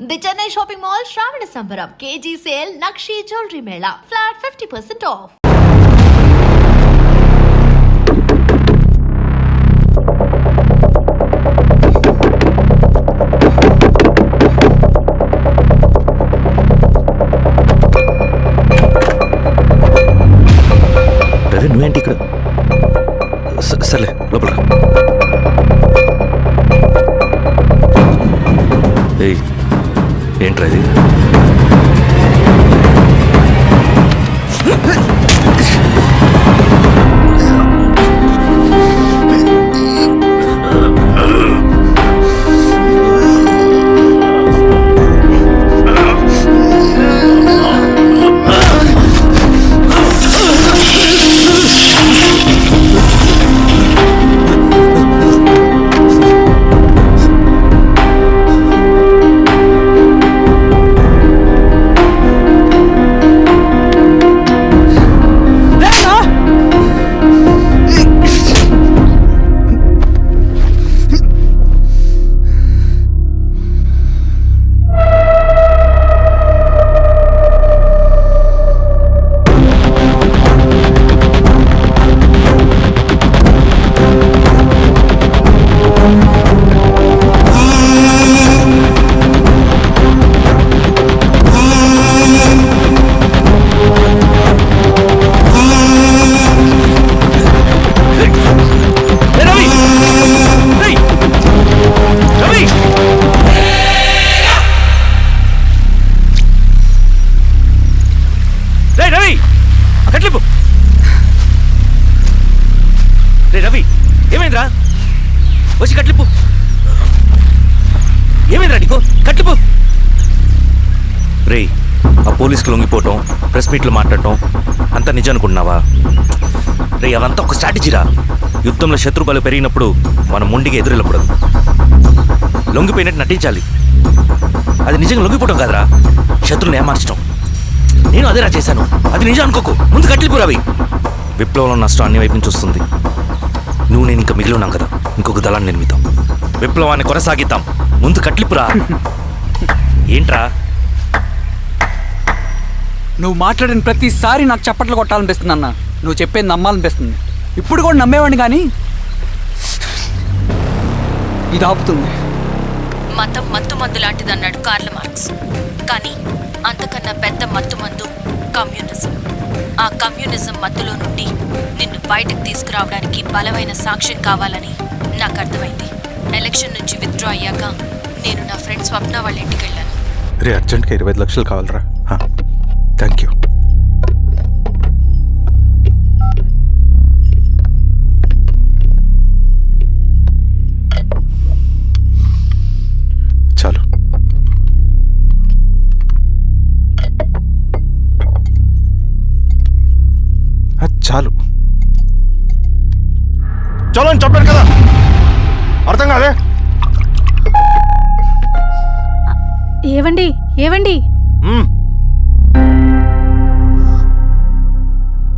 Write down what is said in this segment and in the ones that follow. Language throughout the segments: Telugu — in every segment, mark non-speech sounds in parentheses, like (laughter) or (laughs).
The Chennai shopping mall Shravana Sambaram KG sale Nakshi jewellery mela flat fifty percent off Ravi నువ్వేంటి ఇక్కడ స- సర్లే లోపల రా. ఏయ్ ఏంట్రా ఇది? పోలీస్కి లొంగిపోవటం ప్రెస్ మీట్లు మాట్లాడటం అంతా నిజం అనుకుంటున్నావా రే అవంతా ఒక స్ట్రాటజీరా యుద్ధంలో శత్రుబలు పెరిగినప్పుడు మనం ముండిగా ఎదురెళ్ళకూడదు. లొంగిపోయినట్టు నటించాలి. అది నిజంగా లొంగిపోవటం కాదురా. శత్రువుని ఏమార్చడం నేను అదేరా చేశాను. అది నిజం అనుకోకు. ముందు కట్టిలిపురావి విప్లవంలో నష్టం అన్ని వైపు నుంచి వస్తుంది. నువ్వు నేను ఇంకా మిగిలి ఉన్నాం కదా. ఇంకొక దళాన్ని నిర్మితాం విప్లవాన్ని కొనసాగిద్దాం. ముందు కట్లిపురా (laughs) ఏంట్రా? నువ్వు మాట్లాడిన ప్రతిసారి నాకు చప్పట్లు కొట్టాలనిపిస్తుంది అన్న. నువ్వు చెప్పేది నమ్మాలనిపిస్తుంది. ఇప్పుడు కూడా నమ్మేవాడిని కానీ ఇది ఆపుతుంది. మతం మత్తు మందు లాంటిదన్నాడు కార్ల్ మార్క్స్. కానీ అంతకన్నా పెద్ద మత్తు మందు కమ్యూనిజం. ఆ కమ్యూనిజం మత్తులో నుండి నిన్ను బయటకు తీసుకురావడానికి బలమైన సాక్ష్యం కావాలని నాకు అర్థమైంది. ఎలక్షన్ నుంచి విత్డ్రా అయ్యాక నేను నా ఫ్రెండ్ స్వప్న వాళ్ళ ఇంటికి వెళ్ళాను. రే అర్జెంట్గా ఇరవై ఐదు లక్షలు కావాలరా. థ్యాంక్ యూ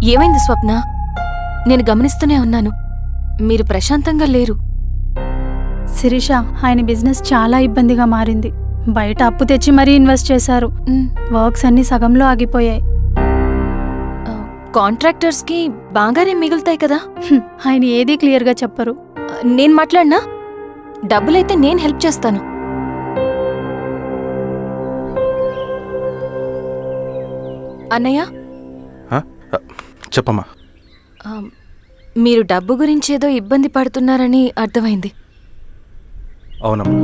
ఏమైంది స్వప్న? నేను గమనిస్తూనే ఉన్నాను. మీరు ప్రశాంతంగా లేరు. శిరీష ఆయన బిజినెస్ చాలా ఇబ్బందిగా మారింది. బయట అప్పు తెచ్చి మరీ ఇన్వెస్ట్ చేశారు. వర్క్స్ అన్ని సగంలో ఆగిపోయాయి. కాంట్రాక్టర్స్కి బాగానే మిగులుతాయి కదా? ఆయన ఏదీ క్లియర్గా చెప్పరు. నేను మాట్లాడినా? డబ్బులైతే నేను హెల్ప్ చేస్తాను. అన్నయ్య? చెప్పమ్మా. మీరు డబ్బు గురించి ఏదో ఇబ్బంది పడుతున్నారని అర్థమైంది. అవునమ్మా.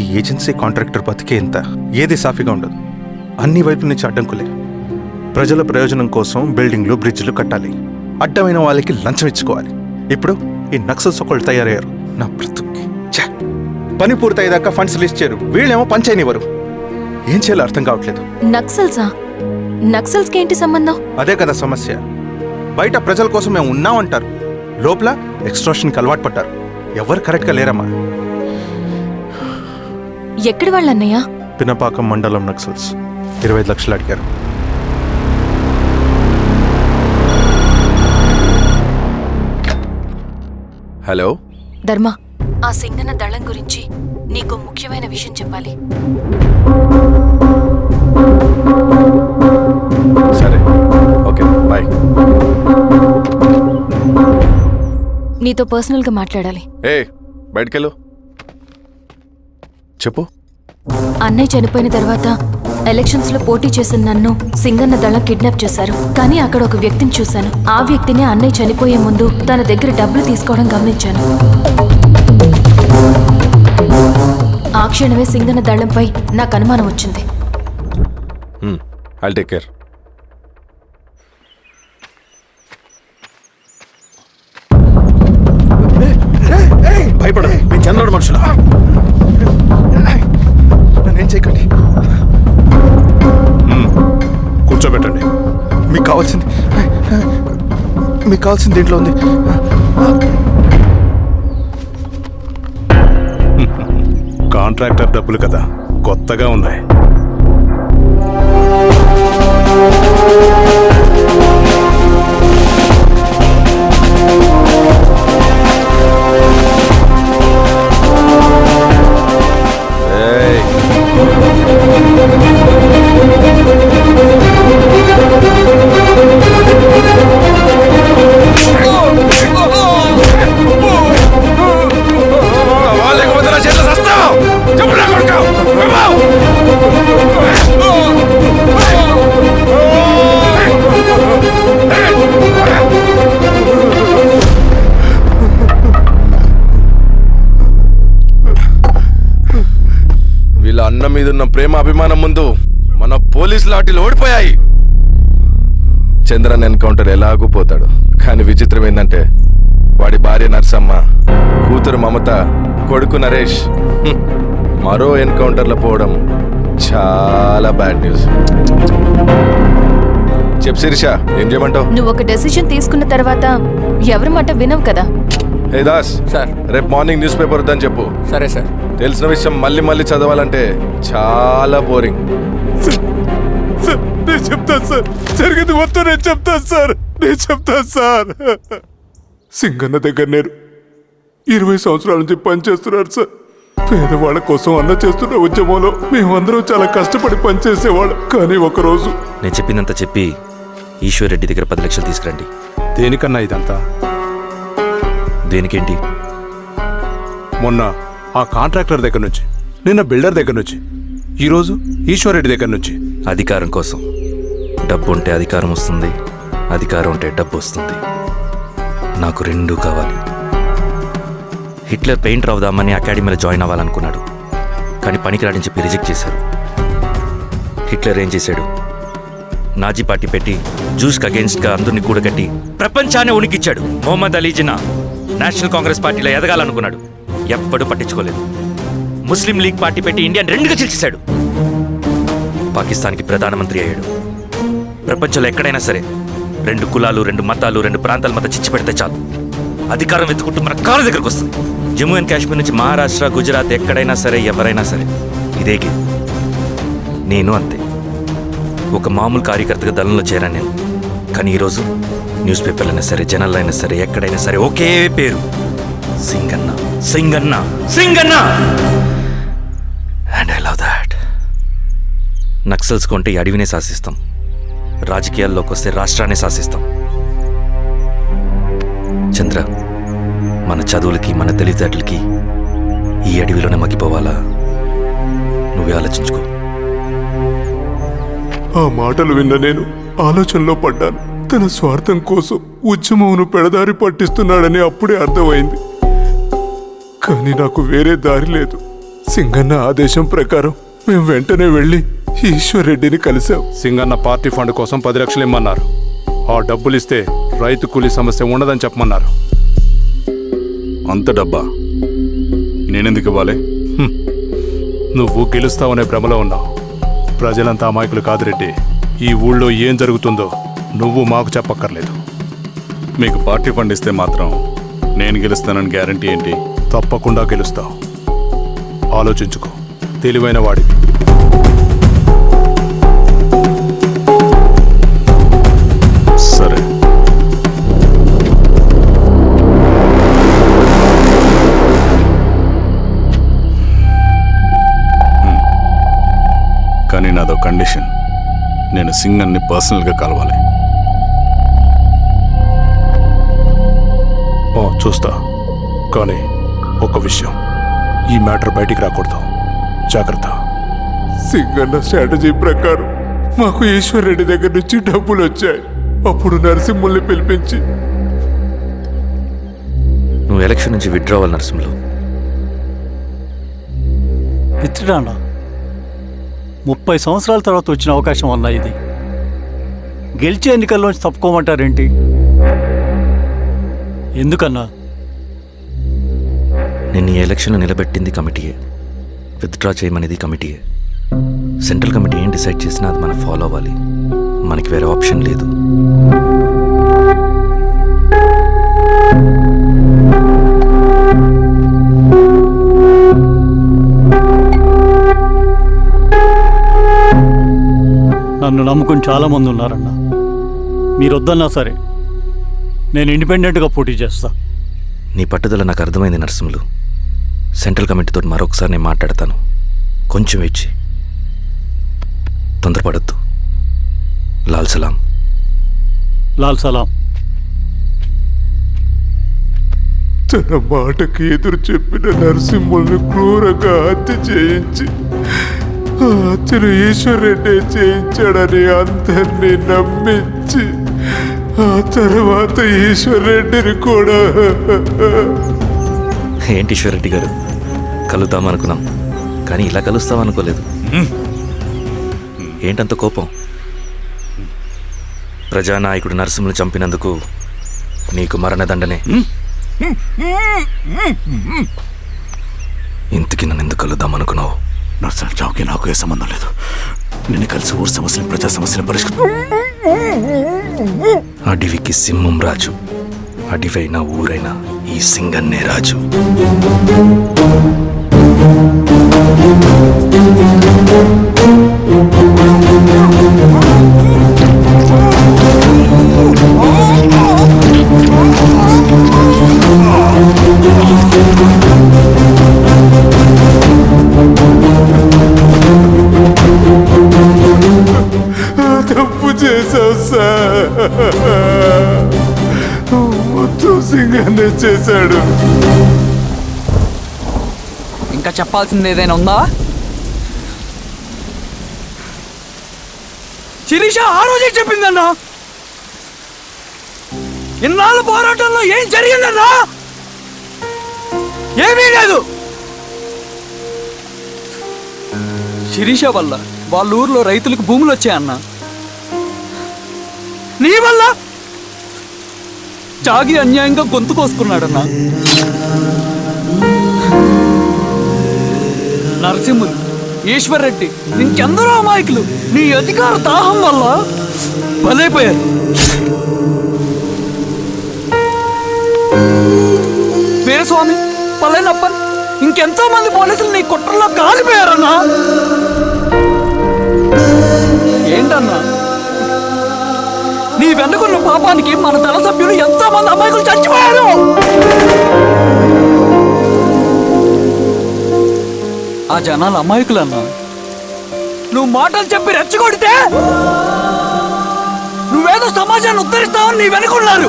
ఈ ఏజెన్సీ కాంట్రాక్టర్ బతికే ఇంత ఏది సాఫీగా ఉండదు. అన్ని వైపుల నుంచి అడ్డంకులే. ప్రజల ప్రయోజనం కోసం బిల్డింగ్లు బ్రిడ్జ్లు కట్టాలి. అడ్డమైన వాళ్ళకి లంచం ఇచ్చుకోవాలి. ఇప్పుడు ఈ నక్సల్స్ ఒకళ్ళు తయారయ్యారు. నా బ్రతుక్కి! పని పూర్తయ్యేదాకా ఫండ్స్ లిస్ట్ చేయరు. వీళ్ళేమో పంచాయనివ్వరు ఏం చేయాలో అర్థం కావట్లేదు. నక్సల్సా? నక్సల్స్కి ఏంటి సంబంధం? అదే కదా సమస్య. బయట ప్రజల కోసం మేము ఉన్నామంటారు. లోపల ఎక్స్ట్రాషన్కి అలవాటు పడ్డారు. ఎవరు కరెక్ట్గా లేరమ్మా? ఎక్కడి వాళ్ళన్నయ్య? పినపాకం మండలం నక్సల్స్. ఇరవై ఐదు లక్షలు అడిగారు. హలో? ధర్మ ఆ సింగన్న దళం గురించి నీకు ముఖ్యమైన విషయం చెప్పాలి. నీతో పర్సనల్గా మాట్లాడాలి. ఏ బయటకెళ్ళు. చెప్పు. అన్నయ్య చనిపోయిన తర్వాత ఎలక్షన్స్లో పోటీ చేసిన నన్ను సింగన్న దళం కిడ్నాప్ చేశారు. కానీ అక్కడ ఒక వ్యక్తిని చూశాను. ఆ వ్యక్తిని అన్నయ్య చనిపోయే ముందు తన దగ్గర డబ్బులు తీసుకోవడం గమనించాను. ఆ క్షణమే సింగన్న దళంపై నాకు అనుమానం వచ్చింది. ఐల్ టేక్ కేర్ చంద్రుడు మనుషులు. నన్నేం చేయకండి. కూర్చోబెట్టండి. మీకు కావాల్సింది మీకు కావాల్సింది దీంట్లో ఉంది. కాంట్రాక్టర్ డబ్బులు కదా కొత్తగా ఉన్నాయి. పోలీస్ లాఠీలు ఓడిపోయాయి. చంద్రన్ ఎన్కౌంటర్ ఎలాగూ పోతాడు. కానీ విచిత్రం ఏంటంటే వాడి భార్య నర్సమ్మ కూతురు మమత కొడుకు నరేష్. (laughs) మరో ఎన్కౌంటర్లో పోవడం చాలా బ్యాడ్ న్యూస్. చెప్ శిరీష ఏం చేయమంటావు? నువ్వు ఒక డెసిషన్ తీసుకున్న తర్వాత ఎవరి మాట వినవు కదా? Hey Das sir. రేపు మార్నింగ్ న్యూస్ పేపర్ వద్దని చెప్పు. సరే సార్. తెలిసిన విషయం మళ్ళీ మళ్ళీ చదవాలంటే చాలా బోరింగ్. నేను చెప్తాను సార్. జరిగింది మొత్తం నేను చెప్తాను సార్. నేను చెప్తాను సార్. సింగన్న దగ్గర నేను ఇరవై సంవత్సరాల నుంచి పనిచేస్తున్నారు సార్. పేదవాళ్ళ కోసం అన్న చేస్తున్న ఉద్యమంలో మేమందరం చాలా కష్టపడి పనిచేసేవాళ్ళం. కానీ ఒకరోజు నేను చెప్పినంత చెప్పి ఈశ్వర్ రెడ్డి దగ్గర పది లక్షలు తీసుకురండి. దేనికన్నా ఇదంతా? దేనికేంటి? మొన్న ఆ కాంట్రాక్టర్ దగ్గర నుంచి నిన్న బిల్డర్ దగ్గర నుంచి ఈరోజు ఈశ్వరెడ్డి దగ్గర నుంచి. అధికారం కోసం. డబ్బు ఉంటే అధికారం వస్తుంది అధికారం ఉంటే డబ్బు వస్తుంది. నాకు రెండూ కావాలి. హిట్లర్ పెయింటర్ అవుదామని అకాడమీలో జాయిన్ అవ్వాలనుకున్నాడు. కానీ పనికిరాడని చెప్పి రిజెక్ట్ చేశారు. హిట్లర్ ఏం చేశాడు? నాజీ పార్టీ పెట్టి జూస్కి అగేన్స్ట్గా అందరినీ కూడగట్టి ప్రపంచాన్ని ఉనికిచ్చాడు. మొహమ్మద్ అలీ జిన్నా నేషనల్ కాంగ్రెస్ పార్టీలో ఎదగాలనుకున్నాడు. ఎప్పుడూ పట్టించుకోలేదు. ముస్లిం లీగ్ పార్టీ పెట్టి ఇండియాని రెండుగా చీల్చేశాడు. పాకిస్తాన్కి ప్రధానమంత్రి అయ్యాడు. ప్రపంచంలో ఎక్కడైనా సరే రెండు కులాలు రెండు మతాలు రెండు ప్రాంతాల మధ్య చిచ్చి పెడితే చాలు. అధికారం వెతుకుంటూ మన కాళ్ళ దగ్గరకు వస్తుంది. జమ్మూ అండ్ కాశ్మీర్ నుంచి మహారాష్ట్ర గుజరాత్ ఎక్కడైనా సరే ఎవరైనా సరే ఇదే గేమ్. నేను అంతే. ఒక మామూలు కార్యకర్తగా దళంలో చేరాను నేను. కానీ ఈరోజు న్యూస్ పేపర్లు అయినా సరే జనాల్లో అయినా సరే ఎక్కడైనా సరే ఒకే పేరు. Singanna. Singanna. Singanna! And I love that Naxals కొంటే ఈ అడవినే శాసిస్తాం. రాజకీయాల్లోకి వస్తే రాష్ట్రాన్ని శాసిస్తాం. చంద్ర మన చదువులకి మన తెలివితేటలకి ఈ అడవిలోనే మగ్గిపోవాలా? నువ్వే ఆలోచించుకో. ఆ మాటలు విన్న నేను ఆలోచనలో పడ్డాను. తన స్వార్థం కోసం ఉద్యమమును పెడదారి పట్టిస్తున్నాడని అప్పుడే అర్థమైంది. కానీ నాకు వేరే దారి లేదు. సింగన్న ఆదేశం ప్రకారం మేము వెంటనే వెళ్ళి ఈశ్వర్ రెడ్డిని కలిశాం. సింగన్న పార్టీ ఫండ్ కోసం పది లక్షలు ఇమ్మన్నారు. ఆ డబ్బులు ఇస్తే రైతు కూలీ సమస్య ఉండదని చెప్పమన్నారు. అంత డబ్బా? నేనెందుకు ఇవ్వాలి? నువ్వు గెలుస్తావనే భ్రమలో ఉన్నావు. ప్రజలంతా అమాయకులు కాదు రెడ్డి. ఈ ఊళ్ళో ఏం జరుగుతుందో నువ్వు మాకు చెప్పక్కర్లేదు. మీకు పార్టీ ఫండ్ ఇస్తే మాత్రం నేను గెలుస్తానని గ్యారంటీ ఏంటి? తప్పకుండా గెలుస్తావు. ఆలోచించుకో. తెలివైన వాడివి. కానీ నాదో కండిషన్. నేను సింగన్ని పర్సనల్గా కలవాలి. ఓ చూస్తా. కానీ ఒక విషయం. ఈ మ్యాటర్ బయటికి రాకూడదు. జాగ్రత్త. సింగన్న స్ట్రాటజీ ప్రకారం మాకు ఈశ్వర్ రెడ్డి దగ్గర నుంచి డబ్బులు వచ్చాయి. అప్పుడు నరసింహుల్ని పిలిపించి. నువ్వు ఎలక్షన్ నుంచి విత్డ్రా అవ్వాలి నరసింహులు. విత్డ్రానా ముప్పై సంవత్సరాల తర్వాత వచ్చిన అవకాశం అన్నా ఇది. గెలిచే ఎన్నికల్లోంచి తప్పుకోమంటారేంటి? ఎందుకన్నా? నిన్న ఈ ఎలక్షన్లో నిలబెట్టింది కమిటీయే. విత్డ్రా చేయమనేది కమిటీయే. సెంట్రల్ కమిటీ ఏం డిసైడ్ చేసినా అది మనం ఫాలో అవ్వాలి. మనకి వేరే ఆప్షన్ లేదు. నన్ను నమ్ముకుని చాలా మంది ఉన్నారన్నా. మీరు వద్దన్నా సరే నేను ఇండిపెండెంట్గా పోటీ చేస్తా. నీ పట్టుదల నాకు అర్థమైంది నరసింహులు. సెంట్రల్ కమిటీతో మరొకసారి నేను మాట్లాడతాను. కొంచెం చేయి. తొందరపడద్దు. లాల్ సలాం. లాల్ సలాం. తన మాటకి ఎదురు చెప్పిన నరసింహుల్ని క్రూరంగా హత్య చేయించి ఆ హత్యను ఈశ్వర్ రెడ్డి చేయించాడని అందరినీ నమ్మించి ఆ తర్వాత ఈశ్వర్ రెడ్డిని కూడా. ఏంటి ఈశ్వరెడ్డి గారు కలుద్దాం అనుకున్నాం కానీ ఇలా కలుస్తాం అనుకోలేదు. ఏంటంత కోపం? ప్రజానాయకుడు నరసింహులు చంపినందుకు నీకు మరణదండనే. ఇంతకి నన్ను ఎందుకు కలుద్దాం అనుకున్నావు? నర్సన్ చావుకి నాకు ఏ సంబంధం లేదు. నిన్ను కలిసి ఊరు సమస్యలు ప్రజా సమస్యలు పరిష్కరి అడవికి సింహం రాజు. అడివైనా ఊరైనా ఈ సింగన్నే రాజు. చెప్పాల్సింది ఏదైనా ఉందా? శిరీష ఆ రోజే చెప్పిందన్నా. ఇన్నాళ్ళ పోరాటంలో ఏం జరిగిందన్నా? ఏమీ లేదు. శిరీష వల్ల వాళ్ళ ఊర్లో రైతులకు భూములు వచ్చాయన్న. నీ వల్ల? చాగి అన్యాయంగా గొంతు కోసుకున్నాడన్నా. నరసింహులు ఈశ్వర్ రెడ్డి ఇంకెందరో అమాయకులు నీ అధికార దాహం వల్ల బలైపోయారు. వీరస్వామి పల్లెనప్పన్ ఇంకెంతో మంది పోలీసులు నీ కుట్రలో కాలిపోయారన్నా? ఏంటన్నా? నీ వెనుకున్న పాపానికి మన దళ సభ్యులు ఎంతో మంది అమాయకులు చచ్చిపోయారు? ఆ జనాలు అమాయకులన్నా. నువ్వు మాటలు చెప్పి రెచ్చగొడితే నువ్వేదో సమాజాన్ని ఉద్ధరిస్తావని నీ వెనుకున్నారు.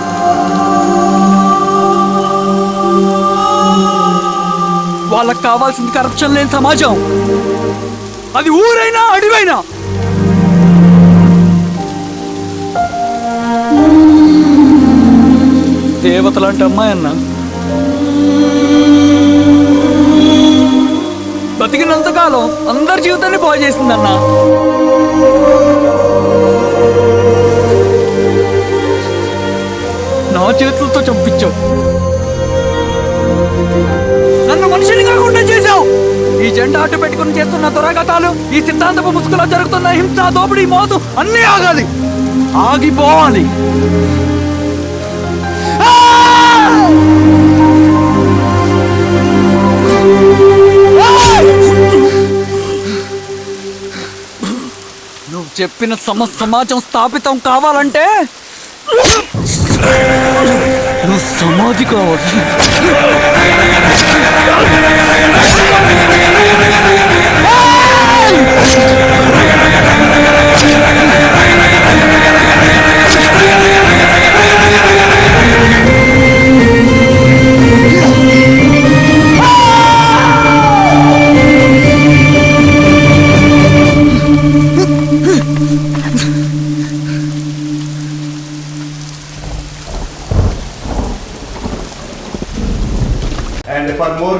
వాళ్ళకి కావాల్సింది కరప్షన్ లేని సమాజం. అది ఊరైనా అడివైనా. దేవతలాంటి అమ్మాయి అన్నా బతికినంతకాలం అందరి జీవితాన్ని బాగు చేసిందన్నా. నా చేతులతో చంపించావు. నన్ను మనిషిని కాకుండా చేశావు. ఈ జెండా అడ్డు పెట్టుకుని చేస్తున్న దురాగతాలు ఈ సిద్ధాంతపు ముసుగులో జరుగుతున్న హింస దోపిడీ మోతు అన్నీ ఆగాలి. ఆగిపోవాలి. చెప్పిన సమ సమాజం స్థాపితం కావాలంటే నువ్వు సమాధి కావాలి.